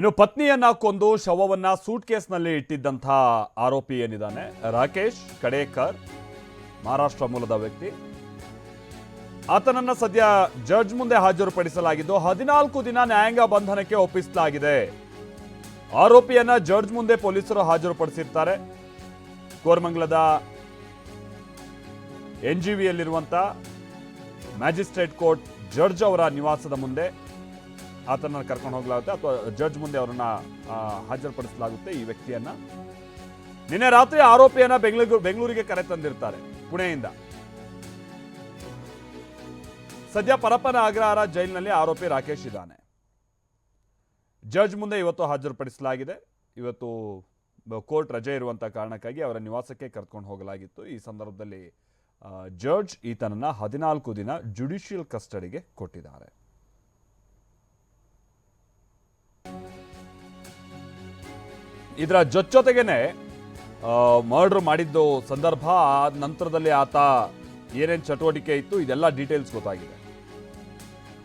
ಇನ್ನು ಪತ್ನಿಯನ್ನ ಕೊಂದು ಶವವನ್ನ ಸೂಟ್ ಕೇಸ್ನಲ್ಲಿ ಇಟ್ಟಿದ್ದಂಥ ಆರೋಪಿ ಏನಿದ್ದಾನೆ? ರಾಕೇಶ್ ಕಡೇಕರ್, ಮಹಾರಾಷ್ಟ್ರ ಮೂಲದ ವ್ಯಕ್ತಿ. ಆತನನ್ನ ಸದ್ಯ ಜಡ್ಜ್ ಮುಂದೆ ಹಾಜರುಪಡಿಸಲಾಗಿದ್ದು ಹದಿನಾಲ್ಕು ದಿನ ನ್ಯಾಯಾಂಗ ಬಂಧನಕ್ಕೆ ಒಪ್ಪಿಸಲಾಗಿದೆ. ಆರೋಪಿಯನ್ನ ಜಡ್ಜ್ ಮುಂದೆ ಪೊಲೀಸರು ಹಾಜರುಪಡಿಸಿರ್ತಾರೆ. ಕೋರ್ಮಂಗ್ಲದ ಎನ್ ಜಿ ವಿಯಲ್ಲಿರುವಂಥ ಮ್ಯಾಜಿಸ್ಟ್ರೇಟ್ ಕೋರ್ಟ್ ಜಡ್ಜ್ ಅವರ ನಿವಾಸದ ಮುಂದೆ ಆತನ ಕರ್ಕೊಂಡು ಹೋಗಲಾಗುತ್ತೆ ಅಥವಾ ಜಡ್ಜ್ ಮುಂದೆ ಅವರನ್ನ ಹಾಜರುಪಡಿಸಲಾಗುತ್ತೆ ಈ ವ್ಯಕ್ತಿಯನ್ನ. ನಿನ್ನೆ ರಾತ್ರಿ ಆರೋಪಿಯನ್ನ ಬೆಂಗಳೂರು, ಬೆಂಗಳೂರಿಗೆ ಕರೆ ತಂದಿರ್ತಾರೆ, ಪುಣೆಯಿಂದ. ಸದ್ಯ ಪರಪ್ಪನ ಅಗ್ರಹಾರ ಜೈಲಿನಲ್ಲಿ ಆರೋಪಿ ರಾಕೇಶ್ ಇದ್ದಾನೆ. ಜಡ್ಜ್ ಮುಂದೆ ಇವತ್ತು ಹಾಜರುಪಡಿಸಲಾಗಿದೆ. ಇವತ್ತು ಕೋರ್ಟ್ ರಜೆ ಇರುವಂಥ ಕಾರಣಕ್ಕಾಗಿ ಅವರ ನಿವಾಸಕ್ಕೆ ಕರ್ಕೊಂಡು ಹೋಗಲಾಗಿತ್ತು. ಈ ಸಂದರ್ಭದಲ್ಲಿ ಜಡ್ಜ್ ಈತನನ್ನ ಹದಿನಾಲ್ಕು ದಿನ ಜುಡಿಷಿಯಲ್ ಕಸ್ಟಡಿಗೆ ಕೊಟ್ಟಿದ್ದಾರೆ. ಇದರ ಜೊತೆಗೇನೆ ಮರ್ಡರ್ ಮಾಡಿದ್ದು ಸಂದರ್ಭ, ನಂತರದಲ್ಲಿ ಆತ ಏನೇನು ಚಟುವಟಿಕೆ ಇತ್ತು, ಇದೆಲ್ಲ ಡೀಟೇಲ್ಸ್ ಗೊತ್ತಾಗಿದೆ.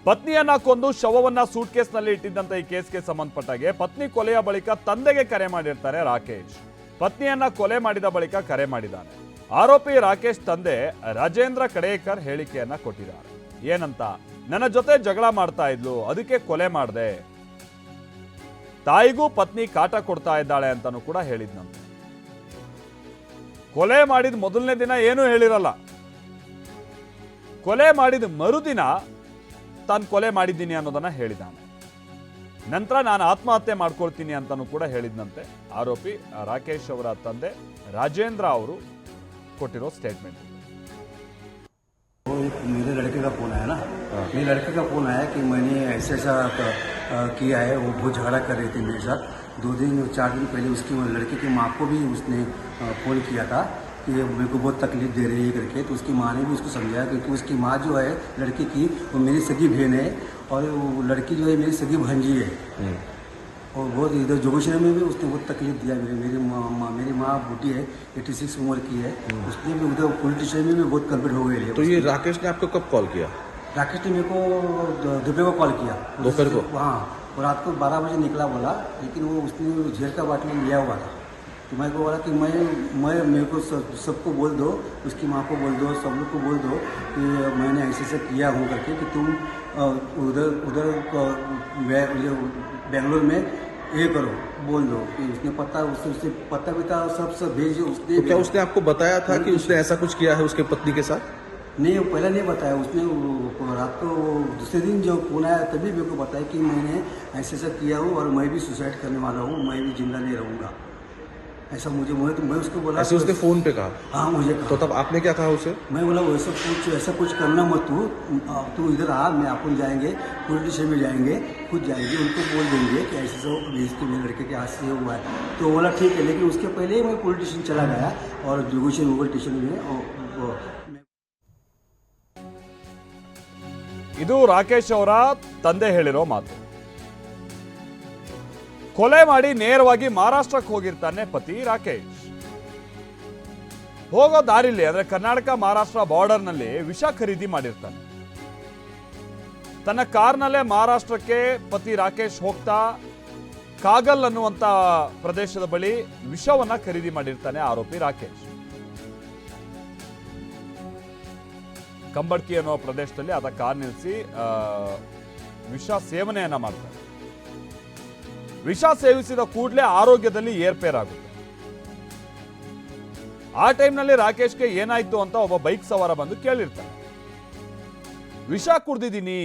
ಪತ್ನಿಯನ್ನ ಕೊಂದು ಶವವನ್ನ ಸೂಟ್ ಕೇಸ್ನಲ್ಲಿ ಇಟ್ಟಿದ್ದಂತ ಈ ಕೇಸ್ಗೆ ಸಂಬಂಧಪಟ್ಟಾಗೆ ಪತ್ನಿ ಕೊಲೆಯ ಬಳಿಕ ತಂದೆಗೆ ಕರೆ ಮಾಡಿರ್ತಾರೆ ರಾಕೇಶ್. ಪತ್ನಿಯನ್ನ ಕೊಲೆ ಮಾಡಿದ ಬಳಿಕ ಕರೆ ಮಾಡಿದ್ದಾನೆ. ಆರೋಪಿ ರಾಕೇಶ್ ತಂದೆ ರಾಜೇಂದ್ರ ಕಡೇಕರ್ ಹೇಳಿಕೆಯನ್ನ ಕೊಟ್ಟಿದ್ದಾರೆ. ಏನಂತ, ನನ್ನ ಜೊತೆ ಜಗಳ ಮಾಡ್ತಾ ಇದ್ಲು, ಅದಕ್ಕೆ ಕೊಲೆ ಮಾಡಿದೆ ತಾಯಿಗೂ ಪತ್ನಿ ಕಾಟ ಕೊಡ್ತಾ ಇದ್ದಾಳೆ ಅಂತಾನು ಕೂಡ ಹೇಳಿದ್ನಂತೆ ಕೊಲೆ ಮಾಡಿದ ಮೊದಲನೇ ದಿನ ಏನೂ ಹೇಳಿರಲ್ಲ ಕೊಲೆ ಮಾಡಿದ ಮರುದಿನ ತಾನು ಕೊಲೆ ಮಾಡಿದ್ದೀನಿ ಅನ್ನೋದನ್ನ ಹೇಳಿದ್ದಾನೆ ನಂತರ ನಾನು ಆತ್ಮಹತ್ಯೆ ಮಾಡ್ಕೊಳ್ತೀನಿ ಅಂತಾನು ಕೂಡ ಹೇಳಿದ್ನಂತೆ ಆರೋಪಿ ರಾಕೇಶ್ ಅವರ ತಂದೆ ರಾಜೇಂದ್ರ ಅವರು ಕೊಟ್ಟಿರೋ ಸ್ಟೇಟ್ಮೆಂಟ್ वो एक मेरे लड़के का फ़ोन आया ना मेरे लड़के का फ़ोन आया कि मैंने ऐसा ऐसा किया है वो बहुत झगड़ा कर रहे थे मेरे साथ। दो दिन चार दिन पहले उसकी लड़के की माँ को भी उसने फ़ोन किया था कि ये मेरे को बहुत तकलीफ़ दे रही है करके। तो उसकी माँ ने भी उसको समझाया क्योंकि उसकी माँ जो है लड़की की वो मेरी सगी बहन है और वो लड़की जो है मेरी सगी भंजी है। और बहुत इधर जोगेश्वरी में भी उसने बहुत तकलीफ़ दिया मेरी मेरी माँ मेरी माँ बूटी है एट्टी सिक्स उम्र की है। उसने भी उधर पुलिस स्टेशन में भी बहुत कंप्लीट हो गई है तो ये राकेश ने आपको कब कॉल किया? राकेश ने मेरे को दोपहर को कॉल किया। दोपहर को? हाँ और रात को बारह बजे निकला बोला लेकिन वो उसने झेल का बाटली लिया हुआ था। तो मैं को बोला कि मैं मैं मेरे को सब, सबको बोल दो उसकी माँ को बोल दो सब लोग को बोल दो कि मैंने ऐसे ऐसे किया हूँ करके कि तुम उधर उधर बेंगलोर में ये करो बोल दो। कि उसने पता उससे उससे पता विता सब सब भेज उसने तो क्या उसने आपको बताया था कि उसने ऐसा कुछ किया है उसके पत्नी के साथ? नहीं वो पहले नहीं बताया उसने रात को दूसरे दिन जब फ़ोन आया तभी मेरे को बताया कि मैंने ऐसे ऐसा किया हूँ और मैं भी सुसाइड करने वाला हूँ मैं भी ज़िंदा नहीं रहूँगा। ऐसा मुझे मैं तो मैं उसको बोला ऐसे उसने फ़ोन पे कहा? हाँ मुझे कहा। तो तब आपने क्या कहा उसे? मैं बोला वैसा कुछ ऐसा कुछ करना मत तू तू इधर आ मैं अपन जाएँगे पुलिस स्टेशन में जाएँगे खुद जाएँगे उनको बोल देंगे कि ऐसे ऐसा इसके मेरे लड़के के हाथ से हुआ है। तो बोला ठीक है लेकिन उसके पहले ही मैं पुलिस स्टेशन चला गया और जोगेश्वर मुगल स्टेशन में ಇದು ರಾಕೇಶ್ ಅವರ ತಂದೆ ಹೇಳಿರೋ ಮಾತು. ಕೊಲೆ ಮಾಡಿ ನೇರವಾಗಿ ಮಹಾರಾಷ್ಟ್ರಕ್ಕೆ ಹೋಗಿರ್ತಾನೆ ಪತಿ ರಾಕೇಶ್. ಹೋಗೋ ದಾರಿಲಿ ಅಂದ್ರೆ ಕರ್ನಾಟಕ ಮಹಾರಾಷ್ಟ್ರ ಬಾರ್ಡರ್ನಲ್ಲಿ ವಿಷ ಖರೀದಿ ಮಾಡಿರ್ತಾನೆ. ತನ್ನ ಕಾರ್ನಲ್ಲೇ ಮಹಾರಾಷ್ಟ್ರಕ್ಕೆ ಪತಿ ರಾಕೇಶ್ ಹೋಗ್ತಾ ಕಾಗಲ್ ಅನ್ನುವಂತ ಪ್ರದೇಶದ ಬಳಿ ವಿಷವನ್ನ ಖರೀದಿ ಮಾಡಿರ್ತಾನೆ ಆರೋಪಿ ರಾಕೇಶ್. ಕಂಬಡ್ಕಿ ಅನ್ನೋ ಪ್ರದೇಶದಲ್ಲಿ ಆತ ಕಾರ್ ನಿಲ್ಲಿಸಿ ವಿಷ ಸೇವನೆಯನ್ನ ಮಾಡ್ತಾರೆ. ವಿಷ ಸೇವಿಸಿದ ಕೂಡಲೇ ಆರೋಗ್ಯದಲ್ಲಿ ಏರ್ಪೇರಾಗುತ್ತೆ ಆ ಟೈಮ್ನಲ್ಲಿ ರಾಕೇಶ್ಗೆ ಏನಾಯ್ತು ಅಂತ ಒಬ್ಬ ಬೈಕ್ ಸವಾರ ಬಂದು ಕೇಳಿರ್ತಾನೆ. ವಿಷ ಕುಡ್ದಿದ್ದೀನಿ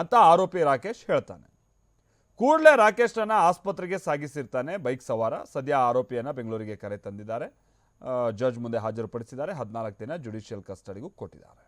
ಅಂತ ಆರೋಪಿ ರಾಕೇಶ್ ಹೇಳ್ತಾನೆ. ಕೂಡಲೇ ರಾಕೇಶ್ನ ಆಸ್ಪತ್ರೆಗೆ ಸಾಗಿಸಿರ್ತಾನೆ ಬೈಕ್ ಸವಾರ. ಸದ್ಯ ಆರೋಪಿಯನ್ನ ಬೆಂಗಳೂರಿಗೆ ಕರೆ ತಂದಿದ್ದಾರೆ. ಜಡ್ಜ್ ಮುಂದೆ ಹಾಜರುಪಡಿಸಿದ್ದಾರೆ. ಹದಿನಾಲ್ಕು ದಿನ ಜುಡಿಷಿಯಲ್ ಕಸ್ಟಡಿಗೂ ಕೊಟ್ಟಿದ್ದಾರೆ.